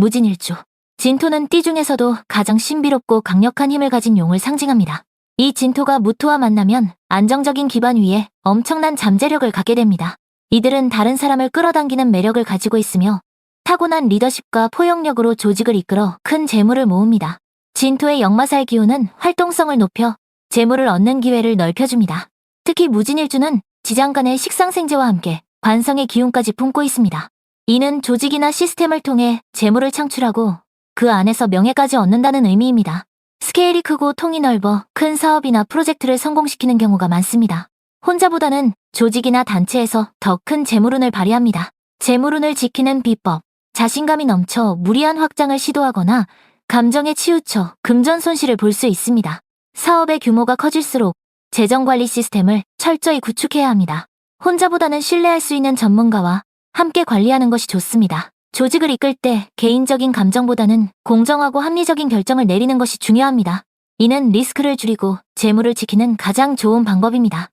무진일주. 진토는 띠 중에서도 가장 신비롭고 강력한 힘을 가진 용을 상징합니다. 이 진토가 무토와 만나면 안정적인 기반 위에 엄청난 잠재력을 갖게 됩니다. 이들은 다른 사람을 끌어당기는 매력을 가지고 있으며 타고난 리더십과 포용력으로 조직을 이끌어 큰 재물을 모읍니다. 진토의 역마살 기운은 활동성을 높여 재물을 얻는 기회를 넓혀줍니다. 특히 무진일주는 지장간의 식상생재와 함께 관성의 기운까지 품고 있습니다. 이는 조직이나 시스템을 통해 재물을 창출하고 그 안에서 명예까지 얻는다는 의미입니다. 스케일이 크고 통이 넓어 큰 사업이나 프로젝트를 성공시키는 경우가 많습니다. 혼자보다는 조직이나 단체에서 더 큰 재물운을 발휘합니다. 재물운을 지키는 비법. 자신감이 넘쳐 무리한 확장을 시도하거나 감정에 치우쳐 금전 손실을 볼 수 있습니다. 사업의 규모가 커질수록 재정관리 시스템을 철저히 구축해야 합니다. 혼자보다는 신뢰할 수 있는 전문가와 함께 관리하는 것이 좋습니다. 조직을 이끌 때 개인적인 감정보다는 공정하고 합리적인 결정을 내리는 것이 중요합니다. 이는 리스크를 줄이고 재물을 지키는 가장 좋은 방법입니다.